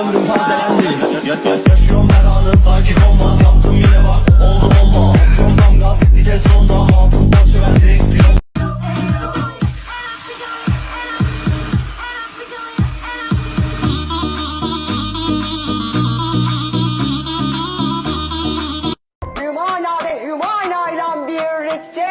ömrüm tazelendi Yaşıyorum her anı sanki bomba Yaptım yine bak oldu bomba Afyondan gaz vites onda Hatun başı ben direksiyon Hümana ve Hümana ile birlikte.